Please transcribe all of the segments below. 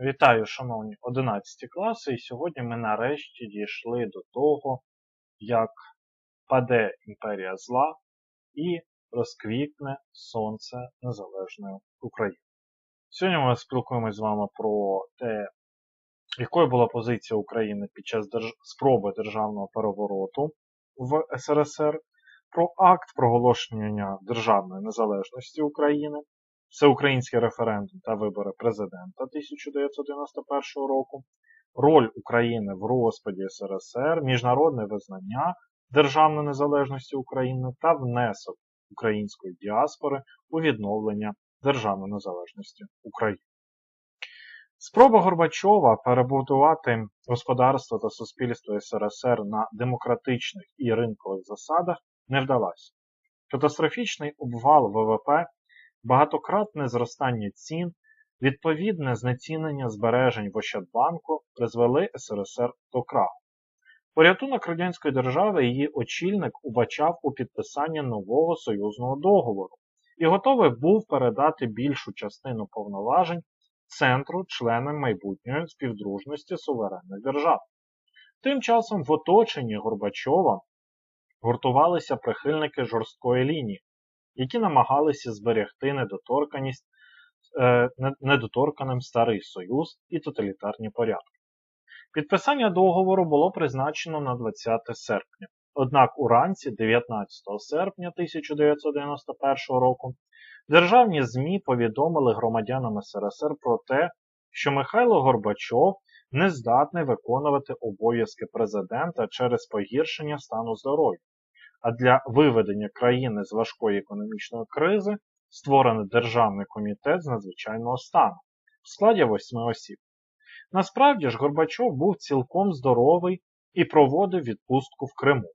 Вітаю, шановні 11 класи, і сьогодні ми нарешті дійшли до того, як паде імперія зла і розквітне сонце Незалежної України. Сьогодні ми спілкуємося з вами про те, якою була позиція України під час держ... спроби державного перевороту в СРСР, про акт проголошення Державної незалежності України, всеукраїнський референдум та вибори президента 1991 року, роль України в розпаді СРСР, міжнародне визнання державної незалежності України та внесок української діаспори у відновлення державної незалежності України. Спроба Горбачова перебудувати господарство та суспільство СРСР на демократичних і ринкових засадах не вдалася. Катастрофічний обвал ВВП багатократне зростання цін, відповідне знецінення збережень в Ощадбанку призвели СРСР до краху. Порятунок радянської держави її очільник убачав у підписанні нового союзного договору і готовий був передати більшу частину повноважень центру членам майбутньої співдружності суверенних держав. Тим часом в оточенні Горбачова гуртувалися прихильники жорсткої лінії, які намагалися зберегти недоторканість, е, недоторканим Старий Союз і тоталітарні порядки. Підписання договору було призначено на 20 серпня. Однак уранці 19 серпня 1991 року державні ЗМІ повідомили громадянам СРСР про те, що Михайло Горбачов не здатний виконувати обов'язки президента через погіршення стану здоров'я а для виведення країни з важкої економічної кризи створений Державний комітет з надзвичайного стану в складі восьми осіб. Насправді ж Горбачов був цілком здоровий і проводив відпустку в Криму.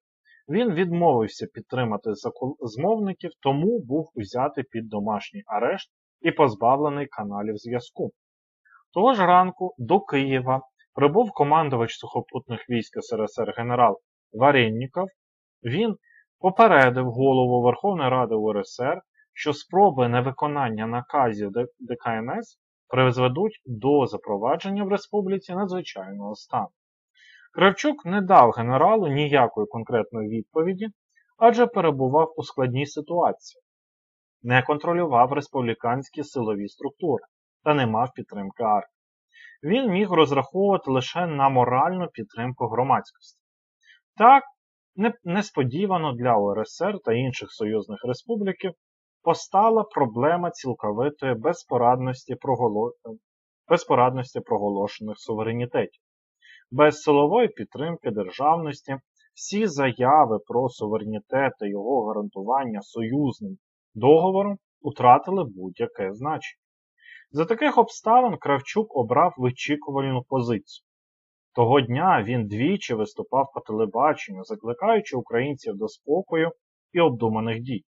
Він відмовився підтримати змовників, тому був узятий під домашній арешт і позбавлений каналів зв'язку. Того ж ранку до Києва прибув командувач сухопутних військ СРСР генерал Варенніков. Він попередив голову Верховної Ради УРСР, що спроби невиконання наказів ДКНС призведуть до запровадження в республіці надзвичайного стану. Кравчук не дав генералу ніякої конкретної відповіді, адже перебував у складній ситуації, не контролював республіканські силові структури та не мав підтримки армії. Він міг розраховувати лише на моральну підтримку громадськості. Так, Несподівано для УРСР та інших союзних республіків постала проблема цілковитої безпорадності, проголо... безпорадності проголошених суверенітетів. Без силової підтримки державності всі заяви про суверенітет та його гарантування союзним договором утратили будь-яке значення. За таких обставин Кравчук обрав вичікувальну позицію. Того дня він двічі виступав по телебаченню, закликаючи українців до спокою і обдуманих дій,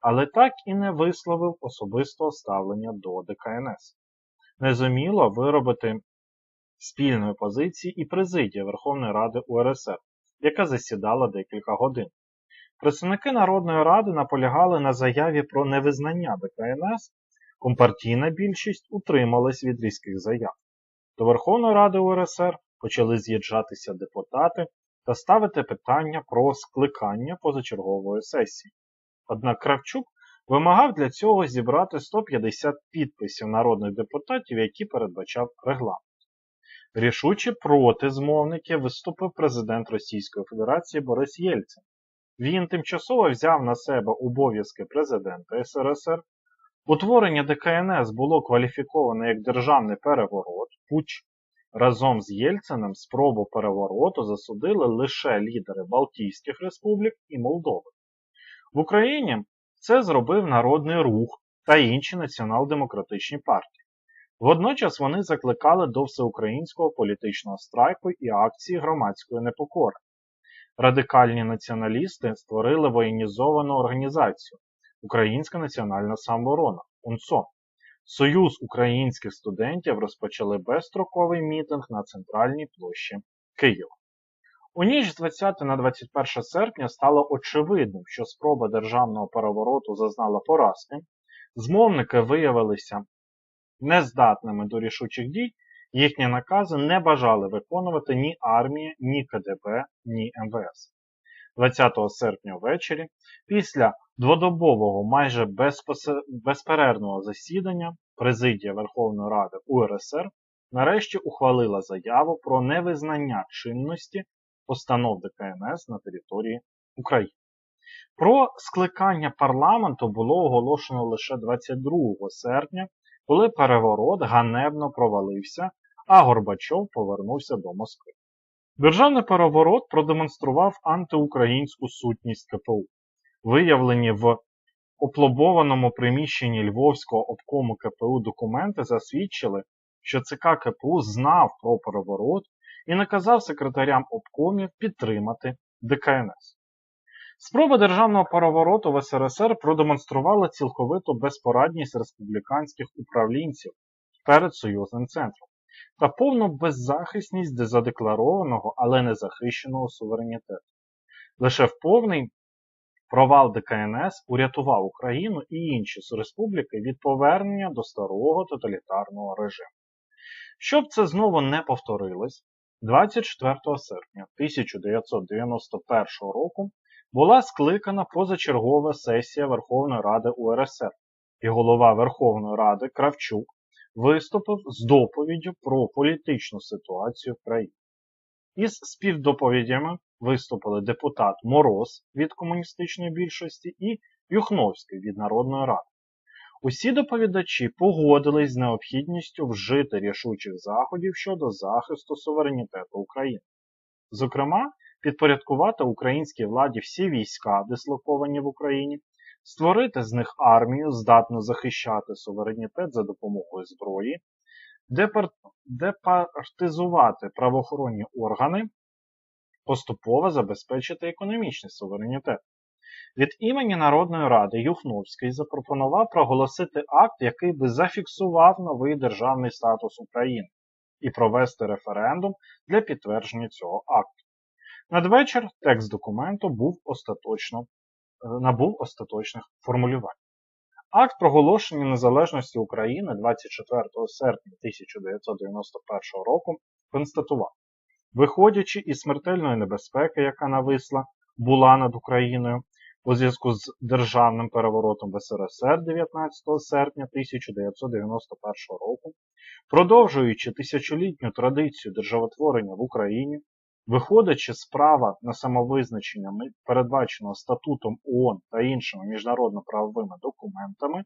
але так і не висловив особистого ставлення до ДКНС. Не зуміло виробити спільної позиції і президія Верховної Ради УРСР, яка засідала декілька годин. Представники Народної ради наполягали на заяві про невизнання ДКНС, компартійна більшість утрималась від різких заяв. До Верховної Ради УРСР почали з'їжджатися депутати та ставити питання про скликання позачергової сесії. Однак Кравчук вимагав для цього зібрати 150 підписів народних депутатів, які передбачав регламент. Рішуче проти змовників виступив президент Російської Федерації Борис Єльцин. Він тимчасово взяв на себе обов'язки президента СРСР. Утворення ДКНС було кваліфіковане як державний переворот, пуч, Разом з Єльциним спробу перевороту засудили лише лідери Балтійських республік і Молдови. В Україні це зробив Народний рух та інші націонал-демократичні партії. Водночас вони закликали до всеукраїнського політичного страйку і акції громадської непокори. Радикальні націоналісти створили воєнізовану організацію Українська національна самооборона УНСО, Союз українських студентів розпочали безстроковий мітинг на центральній площі Києва. У ніч з 20 на 21 серпня стало очевидним, що спроба державного перевороту зазнала поразки, змовники виявилися нездатними до рішучих дій Їхні накази не бажали виконувати ні армія, ні КДБ, ні МВС. 20 серпня ввечері, після дводобового майже безперервного засідання, президія Верховної Ради УРСР нарешті ухвалила заяву про невизнання чинності постанов ДКНС на території України. Про скликання парламенту було оголошено лише 22 серпня, коли переворот ганебно провалився, а Горбачов повернувся до Москви. Державний переворот продемонстрував антиукраїнську сутність КПУ, виявлені в опломбованому приміщенні Львовського обкому КПУ документи засвідчили, що ЦК КПУ знав про переворот і наказав секретарям обкомів підтримати ДКНС. Спроба державного перевороту в СРСР продемонструвала цілковиту безпорадність республіканських управлінців перед союзним центром та повну беззахисність задекларованого, але не захищеного суверенітету. Лише в повний провал ДКНС урятував Україну і інші республіки від повернення до старого тоталітарного режиму. Щоб це знову не повторилось, 24 серпня 1991 року була скликана позачергова сесія Верховної Ради УРСР, і голова Верховної Ради Кравчук виступив з доповіддю про політичну ситуацію в країні. Із співдоповідями виступили депутат Мороз від комуністичної більшості і Юхновський від Народної Ради. Усі доповідачі погодились з необхідністю вжити рішучих заходів щодо захисту суверенітету України. Зокрема, підпорядкувати українській владі всі війська, дислоковані в Україні, створити з них армію, здатну захищати суверенітет за допомогою зброї, департизувати правоохоронні органи, поступово забезпечити економічний суверенітет. Від імені Народної Ради Юхновський запропонував проголосити акт, який би зафіксував новий державний статус України і провести референдум для підтвердження цього акту. Надвечір текст документу був остаточно, набув остаточних формулювань. Акт проголошення незалежності України 24 серпня 1991 року констатував, виходячи із смертельної небезпеки, яка нависла, була над Україною у зв'язку з державним переворотом в СРСР 19 серпня 1991 року, продовжуючи тисячолітню традицію державотворення в Україні, виходячи з права на самовизначення, передбаченого статутом ООН та іншими міжнародно-правовими документами,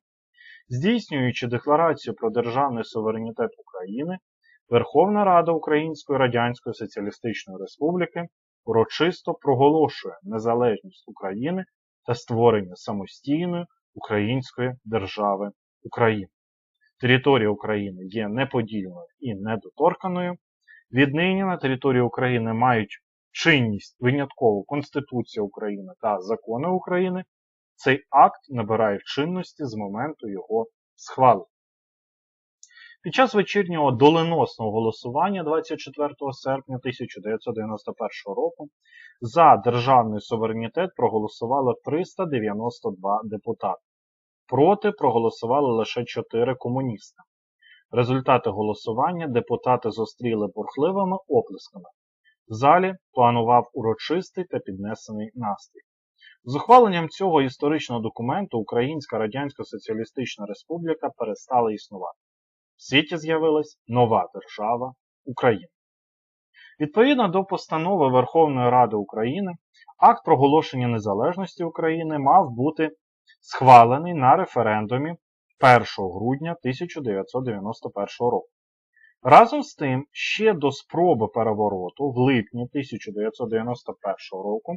здійснюючи декларацію про державний суверенітет України, Верховна Рада Української Радянської Соціалістичної Республіки урочисто проголошує незалежність України та створення самостійної української держави України. Територія України є неподільною і недоторканою. Віднині на території України мають чинність винятково Конституція України та закони України. Цей акт набирає чинності з моменту його схвалення. Під час вечірнього доленосного голосування 24 серпня 1991 року за державний суверенітет проголосувало 392 депутати. Проти проголосували лише 4 комуністи. Результати голосування депутати зустріли бурхливими оплесками. В залі планував урочистий та піднесений настрій. З ухваленням цього історичного документу Українська Радянська Соціалістична Республіка перестала існувати. В світі з'явилась нова держава Україна. Відповідно до постанови Верховної Ради України, акт проголошення незалежності України мав бути схвалений на референдумі 1 грудня 1991 року. Разом з тим, ще до спроби перевороту в липні 1991 року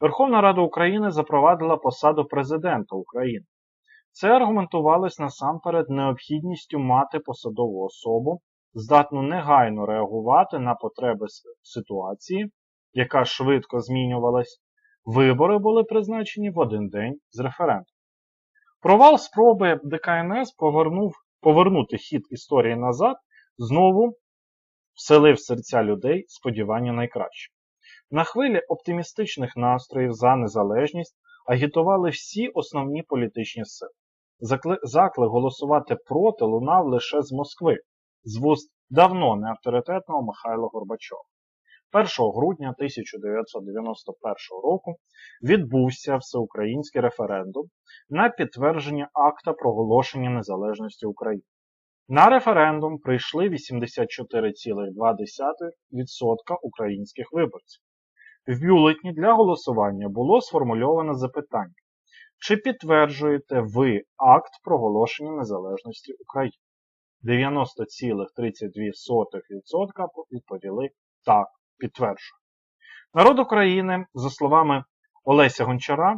Верховна Рада України запровадила посаду президента України. Це аргументувалось насамперед необхідністю мати посадову особу, здатну негайно реагувати на потреби ситуації, яка швидко змінювалась. Вибори були призначені в один день з референдуму. Провал спроби ДКНС повернув, повернути хід історії назад, знову вселив серця людей сподівання найкраще. На хвилі оптимістичних настроїв за незалежність агітували всі основні політичні сили. Заклик голосувати проти лунав лише з Москви, з вуст давно неавторитетного Михайла Горбачова. 1 грудня 1991 року відбувся всеукраїнський референдум на підтвердження акта проголошення незалежності України. На референдум прийшли 84,2% українських виборців. В бюлетні для голосування було сформульовано запитання, чи підтверджуєте ви акт проголошення незалежності України? 90,32% відповіли так, підтверджую. Народ України, за словами Олеся Гончара,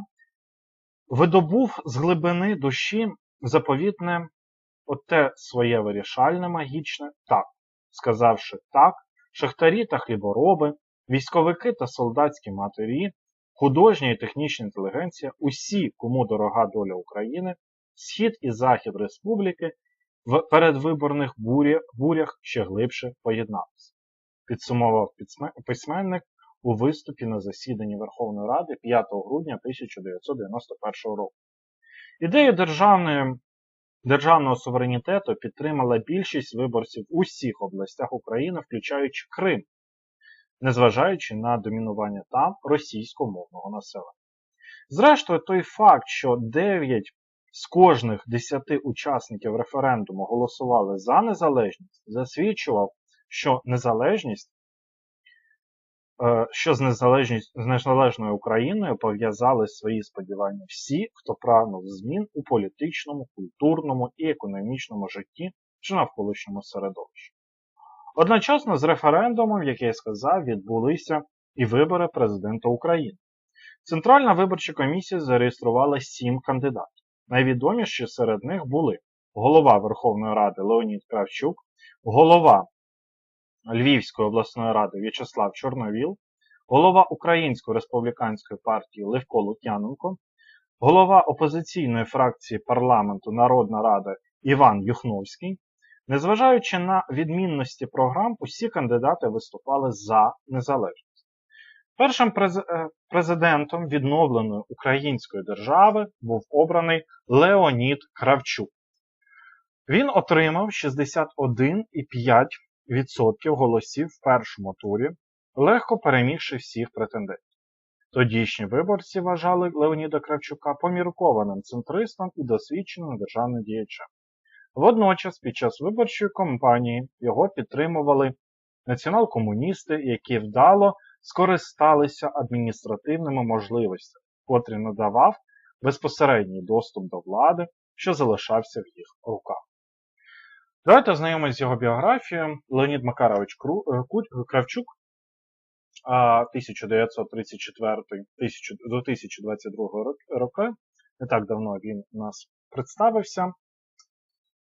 видобув з глибини душі заповітне оте своє вирішальне магічне так, сказавши так, шахтарі та хлібороби, військовики та солдатські матері, художня і технічна інтелігенція, усі, кому дорога доля України, схід і захід республіки в передвиборних буря, бурях ще глибше поєдналися. Підсумував письменник у виступі на засіданні Верховної Ради 5 грудня 1991 року. Ідею державної, державного суверенітету підтримала більшість виборців у всіх областях України, включаючи Крим, незважаючи на домінування там російськомовного населення. Зрештою, той факт, що 9 з кожних 10 учасників референдуму голосували за незалежність, засвідчував, що незалежність, е, що з незалежністю з незалежною Україною пов'язали свої сподівання всі, хто прагнув змін у політичному, культурному і економічному житті чи навколишньому середовищі. Одночасно з референдумом, як я сказав, відбулися і вибори президента України. Центральна виборча комісія зареєструвала сім кандидатів. Найвідоміші серед них були голова Верховної Ради Леонід Кравчук, голова Львівської обласної ради В'ячеслав Чорновіл, голова Української республіканської партії Левко Лук'яненко, голова опозиційної фракції парламенту Народна Рада Іван Юхновський. Незважаючи на відмінності програм, усі кандидати виступали за незалежність. Першим президентом відновленої української держави був обраний Леонід Кравчук. Він отримав 61,5% голосів в першому турі, легко перемігши всіх претендентів. Тодішні виборці вважали Леоніда Кравчука поміркованим центристом і досвідченим державним діячем. Водночас, під час виборчої кампанії його підтримували націонал-комуністи, які вдало скористалися адміністративними можливостями, котрі надавав безпосередній доступ до влади, що залишався в їх руках. Давайте ознайомимося з його біографією. Леонід Макарович Кравчук 1934 2022 роки. Не так давно він у нас представився.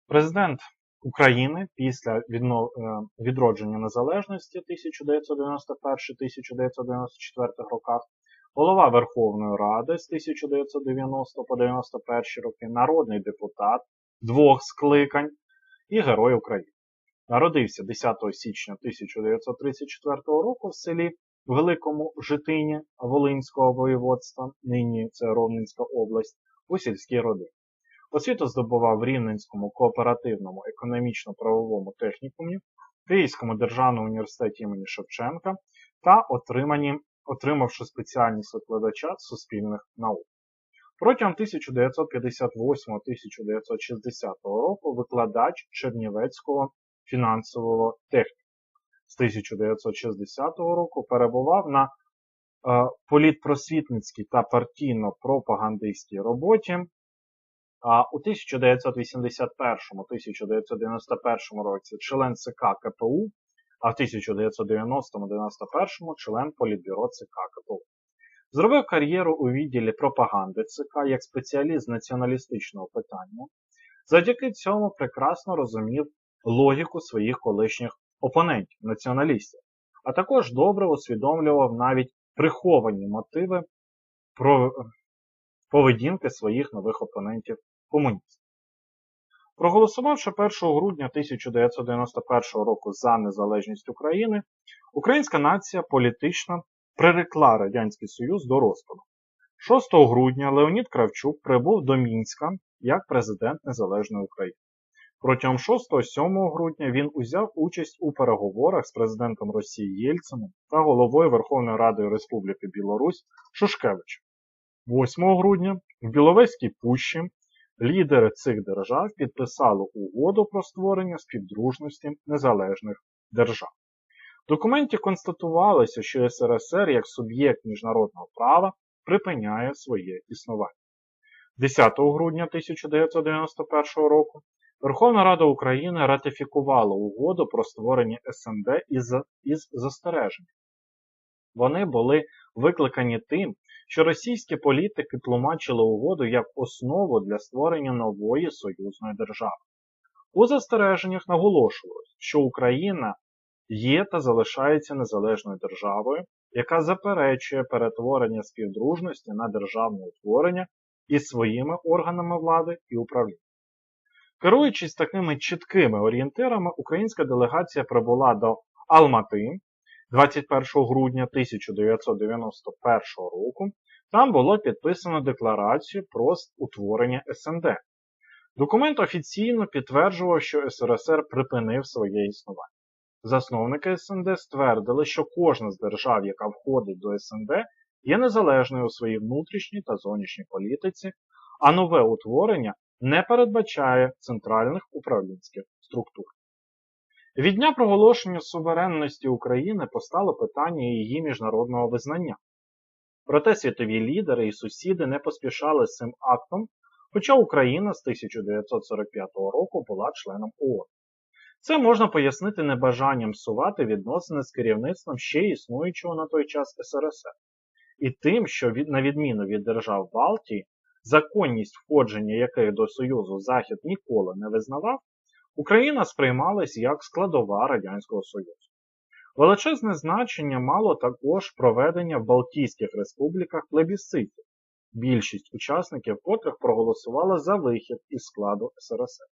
Президент України після відродження незалежності 1991-1994 роках, голова Верховної Ради з 1990 по 91 роки, народний депутат двох скликань і Герой України. Народився 10 січня 1934 року в селі Великому Житині Волинського воєводства, нині це Ровненська область, у сільській родині. Освіту здобував в Рівненському кооперативному економічно-правовому технікумі, Київському державному університеті імені Шевченка та отримані, отримавши спеціальність викладача суспільних наук. Протягом 1958-1960 року викладач Чернівецького фінансового техніку. З 1960 року перебував на е, політпросвітницькій та партійно-пропагандистській роботі а у 1981-1991 році член ЦК КПУ, а в 1990-91 член Політбюро ЦК КПУ. Зробив кар'єру у відділі пропаганди ЦК як спеціаліст націоналістичного питання. Завдяки цьому прекрасно розумів логіку своїх колишніх опонентів, націоналістів, а також добре усвідомлював навіть приховані мотиви поведінки своїх нових опонентів комуністів. Проголосувавши 1 грудня 1991 року за незалежність України, українська нація політично прирекла Радянський Союз до розпаду. 6 грудня Леонід Кравчук прибув до Мінська як президент Незалежної України. Протягом 6-7 грудня він узяв участь у переговорах з президентом Росії Єльцином та головою Верховної Ради Республіки Білорусь Шушкевичем. 8 грудня в Біловезькій пущі лідери цих держав підписали угоду про створення співдружності незалежних держав. В документі констатувалося, що СРСР як суб'єкт міжнародного права припиняє своє існування. 10 грудня 1991 року Верховна Рада України ратифікувала угоду про створення СНД із, із застереженням. Вони були викликані тим, що російські політики тлумачили угоду як основу для створення нової союзної держави. У застереженнях наголошувалось, що Україна є та залишається незалежною державою, яка заперечує перетворення співдружності на державне утворення із своїми органами влади і управління. Керуючись такими чіткими орієнтирами, українська делегація прибула до Алмати 21 грудня 1991 року. Там було підписано декларацію про утворення СНД. Документ офіційно підтверджував, що СРСР припинив своє існування. Засновники СНД ствердили, що кожна з держав, яка входить до СНД, є незалежною у своїй внутрішній та зовнішній політиці, а нове утворення не передбачає центральних управлінських структур. Від дня проголошення суверенності України постало питання її міжнародного визнання. Проте світові лідери і сусіди не поспішали з цим актом, хоча Україна з 1945 року була членом ООН. Це можна пояснити небажанням сувати відносини з керівництвом ще існуючого на той час СРСР, і тим, що на відміну від держав Балтії, законність входження яких до Союзу Захід ніколи не визнавав, Україна сприймалась як складова Радянського Союзу. Величезне значення мало також проведення в Балтійських республіках плебісцитів, більшість учасників котрих проголосувала за вихід із складу СРСР.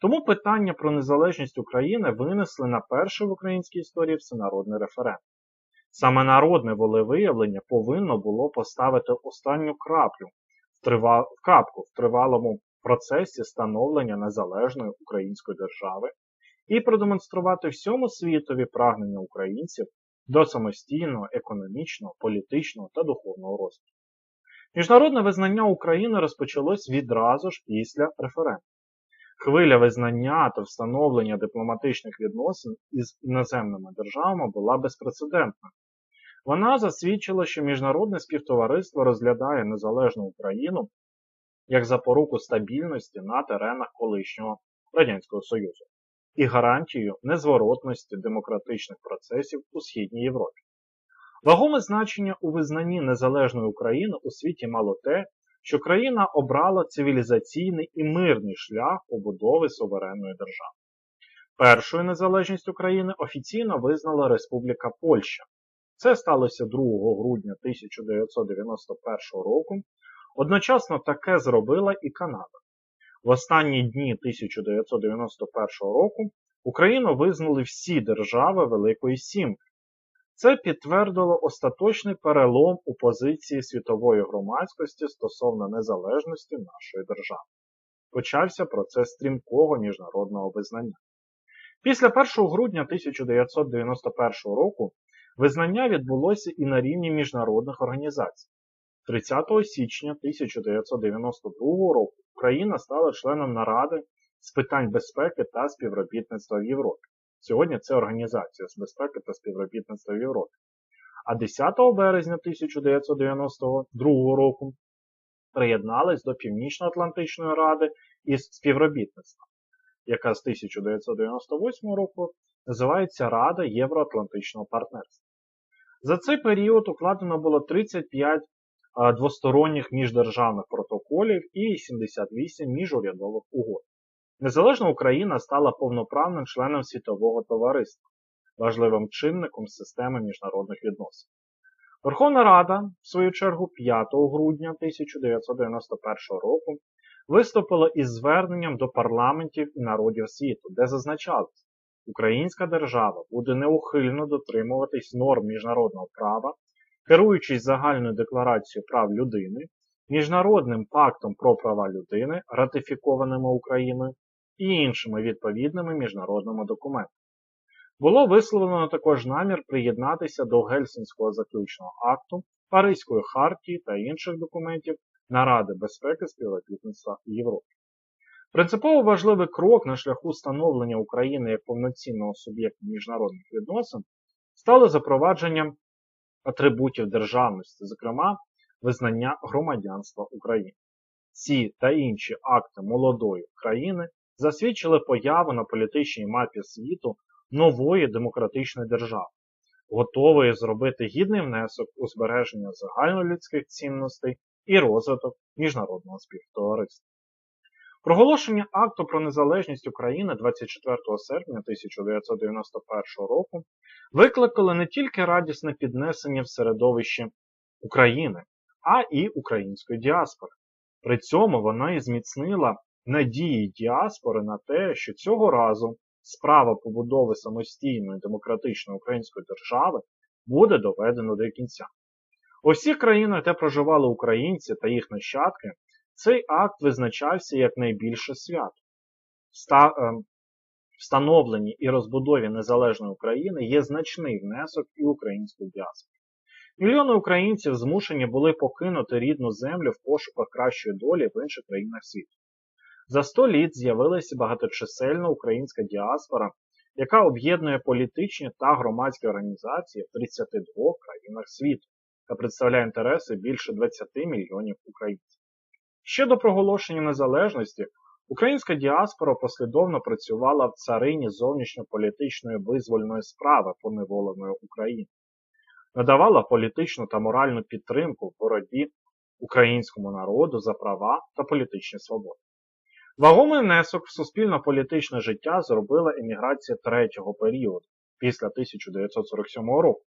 Тому питання про незалежність України винесли на перший в українській історії всенародний референдум. Саме народне волевиявлення повинно було поставити останню краплю в, трива... в капку в тривалому процесі становлення незалежної української держави і продемонструвати всьому світові прагнення українців до самостійного, економічного, політичного та духовного розвитку. Міжнародне визнання України розпочалось відразу ж після референдуму. Хвиля визнання та встановлення дипломатичних відносин із іноземними державами була безпрецедентна. Вона засвідчила, що міжнародне співтовариство розглядає незалежну Україну як запоруку стабільності на теренах колишнього Радянського Союзу і гарантію незворотності демократичних процесів у Східній Європі. Вагоме значення у визнанні незалежної України у світі мало те, що країна обрала цивілізаційний і мирний шлях побудови суверенної держави. Першою незалежність України офіційно визнала Республіка Польща. Це сталося 2 грудня 1991 року. Одночасно таке зробила і Канада. В останні дні 1991 року Україну визнали всі держави Великої Сімки. Це підтвердило остаточний перелом у позиції світової громадськості стосовно незалежності нашої держави. Почався процес стрімкого міжнародного визнання. Після 1 грудня 1991 року визнання відбулося і на рівні міжнародних організацій. 30 січня 1992 року Україна стала членом наради з питань безпеки та співробітництва в Європі. Сьогодні це Організація з безпеки та співробітництва в Європі. А 10 березня 1992 року приєдналась до Північно-Атлантичної ради із співробітництва, яка з 1998 року називається Рада Євроатлантичного партнерства. За цей період укладено було 35 двосторонніх міждержавних протоколів і 78 міжурядових угод. Незалежна Україна стала повноправним членом світового товариства, важливим чинником системи міжнародних відносин. Верховна Рада, в свою чергу, 5 грудня 1991 року виступила із зверненням до парламентів і народів світу, де зазначалось, Українська держава буде неухильно дотримуватись норм міжнародного права, керуючись загальною декларацією прав людини, Міжнародним пактом про права людини, ратифікованими Україною, і іншими відповідними міжнародними документами. Було висловлено також намір приєднатися до Гельсінського заключного акту, Паризької хартії та інших документів Наради безпеки співробітництва Європи. Принципово важливий крок на шляху становлення України як повноцінного суб'єкта міжнародних відносин стало запровадженням атрибутів державності, зокрема визнання громадянства України. Ці та інші акти молодої країни засвідчили появу на політичній мапі світу нової демократичної держави, готової зробити гідний внесок у збереження загальнолюдських цінностей і розвиток міжнародного співтовариства. Проголошення акту про незалежність України 24 серпня 1991 року викликало не тільки радісне піднесення в середовище України, а і української діаспори. При цьому вона і зміцнила надії діаспори на те, що цього разу справа побудови самостійної демократичної української держави буде доведена до кінця. У всіх країнах, де проживали українці та їх нащадки, цей акт визначався як найбільше свято. Е, встановленні і розбудові незалежної України є значний внесок і української діаспори. Мільйони українців змушені були покинути рідну землю в пошуках кращої долі в інших країнах світу. За 100 літ з'явилася багаточисельна українська діаспора, яка об'єднує політичні та громадські організації в 32 країнах світу та представляє інтереси більше 20 мільйонів українців. Ще до проголошення незалежності українська діаспора послідовно працювала в царині зовнішньополітичної визвольної справи поневоленої України, надавала політичну та моральну підтримку в боротьбі українському народу за права та політичні свободи. Вагомий внесок в суспільно-політичне життя зробила еміграція третього періоду після 1947 року.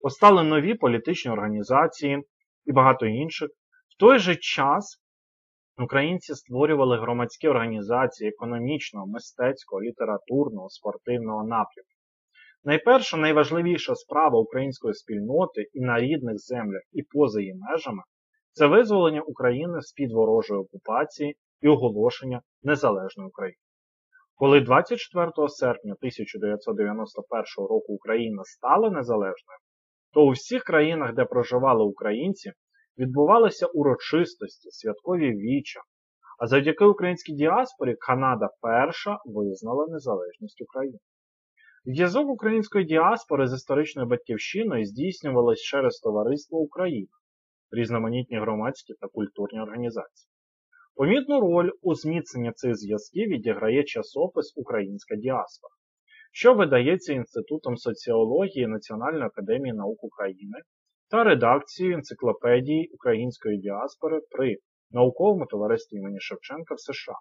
Постали нові політичні організації і багато інших. В той же час українці створювали громадські організації економічного, мистецького, літературного, спортивного напрямку. Найперша, найважливіша справа української спільноти і на рідних землях, і поза її межами це визволення України з-під ворожої окупації і оголошення незалежної України. Коли 24 серпня 1991 року Україна стала незалежною, то у всіх країнах, де проживали українці, відбувалися урочистості, святкові віча, а завдяки українській діаспорі Канада перша визнала незалежність України. Зв'язок української діаспори з історичною батьківщиною здійснювалось через Товариство України, різноманітні громадські та культурні організації. Помітну роль у зміцненні цих зв'язків відіграє часопис Українська діаспора, що видається Інститутом соціології Національної академії наук України та редакцією енциклопедії української діаспори при науковому товаристві імені Шевченка в США.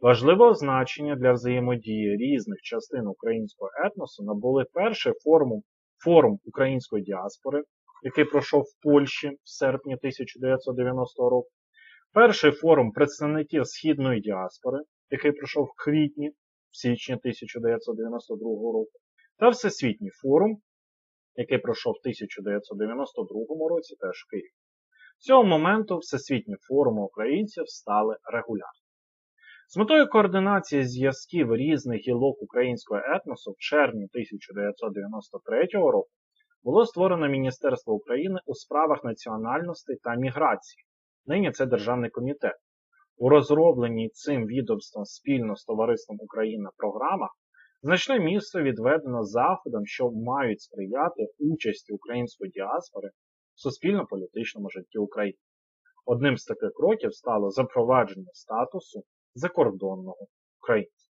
Важливого значення для взаємодії різних частин українського етносу набули перший форум, форум української діаспори, який пройшов в Польщі в серпні 1990 року, перший форум представників східної діаспори, який пройшов в квітні в січні 1992 року, та Всесвітній форум, який пройшов в 1992 році теж в Києві. З цього моменту всесвітні форуми українців стали регулярними. З метою координації зв'язків різних гілок українського етносу в червні 1993 року було створено Міністерство України у справах національностей та міграції. Нині це Державний комітет. У розробленій цим відомством спільно з Товариством Україна програмах значне місце відведено заходам, що мають сприяти участі української діаспори в суспільно-політичному житті України. Одним з таких кроків стало запровадження статусу закордонного українця.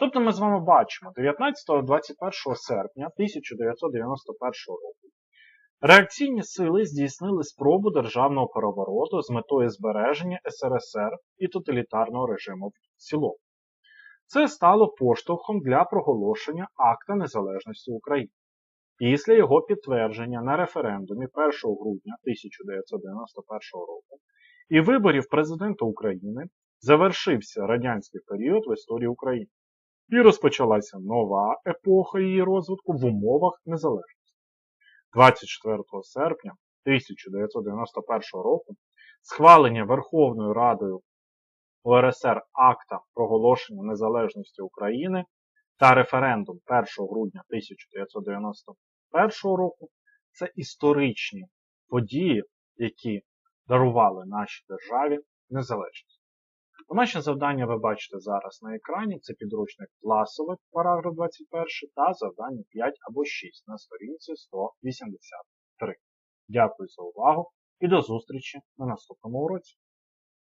Тобто ми з вами бачимо 19-21 серпня 1991 року реакційні сили здійснили спробу державного перевороту з метою збереження СРСР і тоталітарного режиму в цілому. Це стало поштовхом для проголошення Акта Незалежності України. Після його підтвердження на референдумі 1 грудня 1991 року і виборів президента України завершився радянський період в історії України і розпочалася нова епоха її розвитку в умовах незалежності. 24 серпня 1991 року схвалення Верховною Радою УРСР акта проголошення незалежності України та референдум 1 грудня 1991 року це історичні події, які дарували нашій державі незалежність. Домашнє завдання ви бачите зараз на екрані. Це підручник класовик, параграф 21 та завдання 5 або 6 на сторінці 183. Дякую за увагу і до зустрічі на наступному уроці.